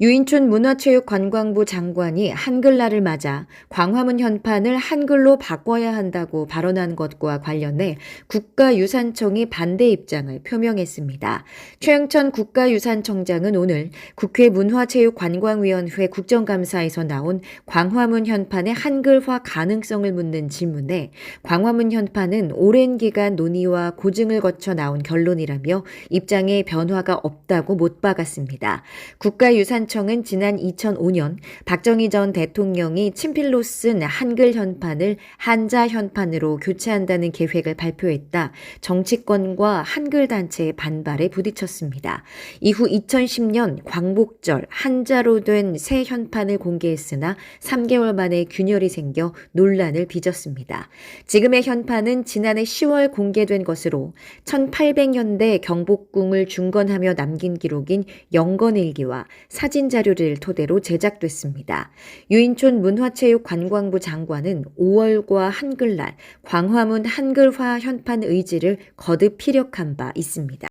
유인춘 문화체육관광부 장관이 한글날을 맞아 광화문 현판을 한글로 바꿔야 한다고 발언한 것과 관련해 국가유산청이 반대 입장을 표명했습니다. 최영천 국가유산청장은 오늘 국회 문화체육관광위원회 국정감사에서 나온 광화문 현판의 한글화 가능성을 묻는 질문에 광화문 현판은 오랜 기간 논의와 고증을 거쳐 나온 결론이라며 입장에 변화가 없다고 못 박았습니다. 국가유산 청은 지난 2005년 박정희 전 대통령이 친필로 쓴 한글 현판을 한자 현판으로 교체한다는 계획을 발표했다. 정치권과 한글 단체의 반발에 부딪혔습니다. 이후 2010년 광복절 한자로 된 새 현판을 공개했으나 3개월 만에 균열이 생겨 논란을 빚었습니다. 지금의 현판은 지난해 10월 공개된 것으로 1800년대 경복궁을 중건하며 남긴 기록인 영건일기와 사진 자료를 토대로 제작됐습니다. 유인촌 문화체육관광부 장관은 5월과 한글날 광화문 한글화 현판 의지를 거듭 피력한 바 있습니다.